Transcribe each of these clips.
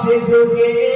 সে যুগে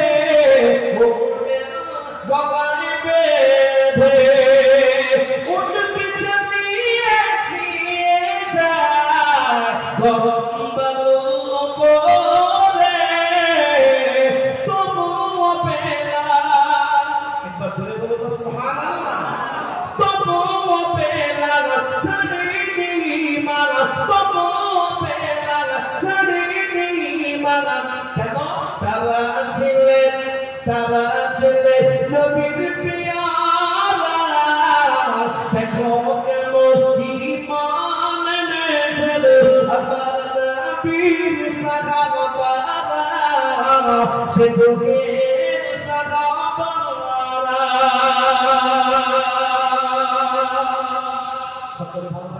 পরে তবুও পেলা একবার জোরে বলে তো, সুবহানাল্লাহ। তবুও পেলা ছাড়িনি মালা তবুও পেলা ছাড়িনি মালা কেন তারা ছিলেন তারা ছিলেন নবীর পিয়ারা। দেখো কেমন ঈমান এনেছেন আমার নবীর সাহাবারা সে যুগের সাহাবারা সকলে ভালো